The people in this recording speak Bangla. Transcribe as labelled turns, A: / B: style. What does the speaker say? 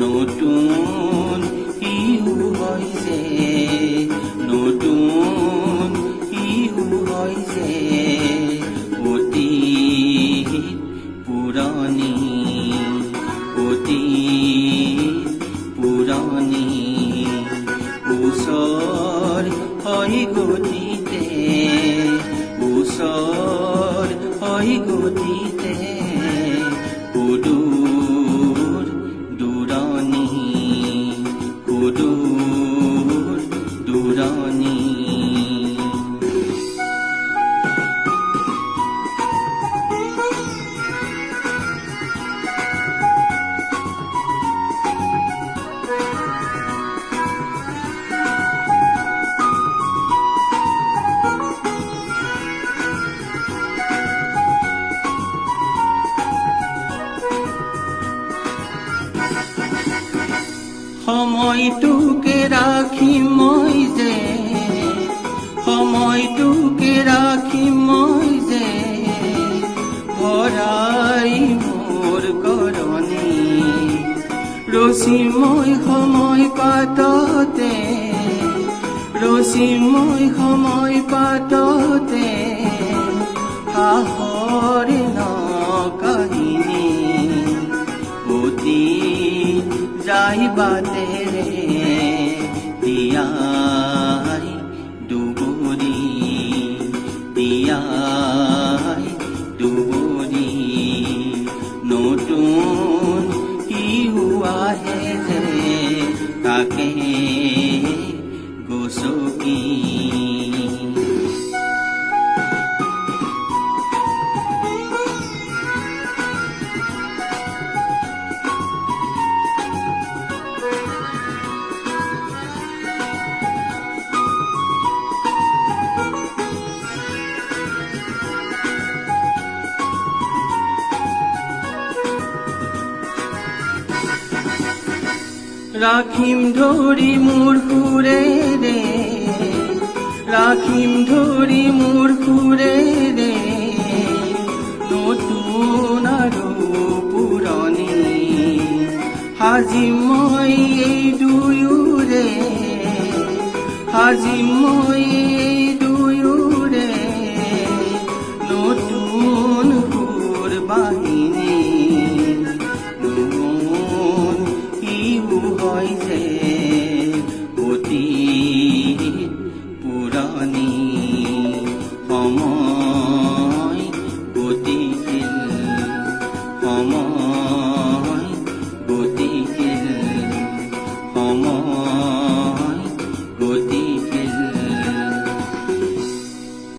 A: নতুন ইহু হইছে, নতুন ইহু হইছে। অতি পুরানি অতি পুরানি ওসর হয় গতিতে ওসর হয় গতিতে। সময়টোকে ৰাখি মই যে, সময়টোকে ৰাখি মই যে ভৰাই মোৰ কৰণী ৰচিময় সময় পাততে ৰচিময় সময় পাততে হাহৰ যাই বাটেৰে তিয়াই দুবৰি তিয়াই দুবৰি নতুন শিহু আহে যে তাকে গছকি রাখিম ধৰি মোৰ রে ৰাখিম ধৰি মোৰ রে। নতুন আৰু পুৰণি সাজিম এই দুয়োৰে হাজিময় এই